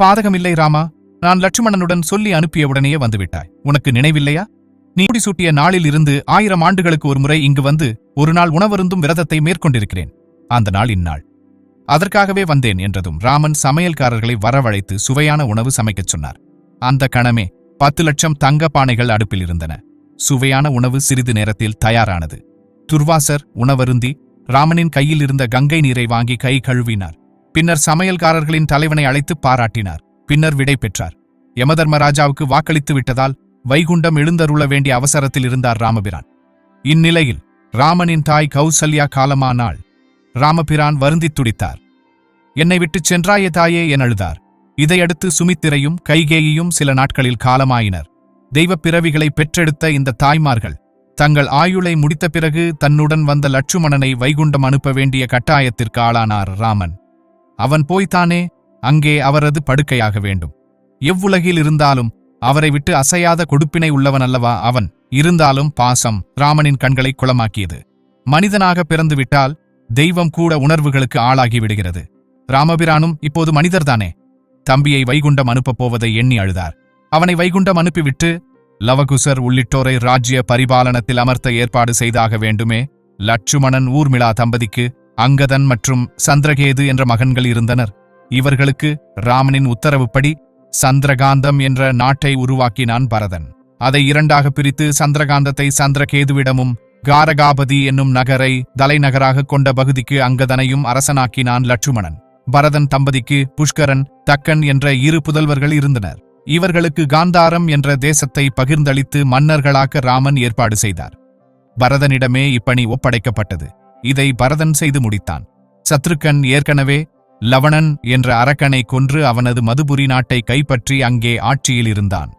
பாதகமில்லை ராமா. நான் லட்சுமணனுடன் சொல்லி அனுப்பியவுடனேயே வந்துவிட்டாய். உனக்கு நினைவில்லையா? நீ முடிசூட்டிய நாளில் இருந்து ஆயிரம் ஆண்டுகளுக்கு ஒரு முறை இங்கு வந்து ஒரு நாள் உணவருந்தும் விரதத்தை மேற்கொண்டிருக்கிறேன். அந்த நாள் இந்நாள். அதற்காகவே வந்தேன் என்றதும் ராமன் சமையல்காரர்களை வரவழைத்து சுவையான உணவு சமைக்கச் சொன்னார். அந்த கணமே பத்து லட்சம் தங்க பானைகள் அடுப்பில் இருந்தன. சுவையான உணவு சிறிது நேரத்தில் தயாரானது. துர்வாசர் உணவருந்தி ராமனின் கையில் இருந்த கங்கை நீரை வாங்கி கை கழுவினார். பின்னர் சமையல்காரர்களின் தலைவனை அழைத்து பாராட்டினார். பின்னர் விடை பெற்றார். யமதர்மராஜாவுக்கு வாக்களித்து விட்டதால் வைகுண்டம் எழுந்தருள வேண்டிய அவசரத்தில் இருந்தார் ராமபிரான். இந்நிலையில் ராமனின் தாய் கௌசல்யா காலமானாள் ராமபிரான் வருந்தித் துடித்தார். என்னை விட்டுச் சென்றாயே தாயே என அழுதார். இதையடுத்து சுமித்திரையும் கைகேயியும் சில நாட்களில் காலமாயினர். தெய்வப் பிறவிகளை பெற்றெடுத்த இந்த தாய்மார்கள் தங்கள் ஆயுளை முடித்த பிறகு தன்னுடன் வந்த லட்சுமணனை வைகுண்டம் அனுப்ப வேண்டிய கட்டாயத்திற்கு ஆளானார் ராமன். அவன் போய்த்தானே அங்கே அவரது படுக்கையாக வேண்டும். எவ்வுலகில் இருந்தாலும் அவரை விட்டு அசையாத கொடுப்பினை உள்ளவன் அல்லவா அவன்? இருந்தாலும் பாசம் ராமனின் கண்களை குளமாக்கியது. மனிதனாக பிறந்துவிட்டால் தெய்வம் கூட உணர்வுகளுக்கு ஆளாகி விடுகிறது. ராமபிரானும் இப்போது மனிதர்தானே? தம்பியை வைகுண்டம் அனுப்பப் போவதை எண்ணி அழுதார். அவனை வைகுண்டம் அனுப்பிவிட்டு லவகுசர் உள்ளிட்டோரை ராஜ்ய பரிபாலனத்தில் அமர்த்த ஏற்பாடு செய்தாக வேண்டுமே லட்சுமணன் ஊர்மிளா தம்பதிக்கு அங்கதன் மற்றும் சந்திரகேது என்ற மகன்கள் இருந்தனர். இவர்களுக்கு ராமனின் உத்தரவுப்படி சந்திரகாந்தம் என்ற நாட்டை உருவாக்கினான் பரதன். அதை இரண்டாக பிரித்து சந்திரகாந்தத்தை சந்திரகேதுவிடமும் காரகாபதி என்னும் நகரை தலைநகராக கொண்ட பகுதிக்கு அங்கதனையும் அரசனாக்கினான் லட்சுமணன். பரதன் தம்பதிக்கு புஷ்கரன் தக்கன் என்ற இரு புதல்வர்கள் இருந்தனர். இவர்களுக்கு காந்தாரம் என்ற தேசத்தை பகிர்ந்தளித்து மன்னர்களாக்க ராமன் ஏற்பாடு செய்தார். பரதனிடமே இப்பணி ஒப்படைக்கப்பட்டது. இதை பரதன் செய்து முடித்தான். சத்ருக்கன் ஏற்கனவே லவணன் என்ற அரக்கனை கொன்று அவனது மதுபுரி நாட்டை கைப்பற்றி அங்கே ஆட்சியில் இருந்தான்.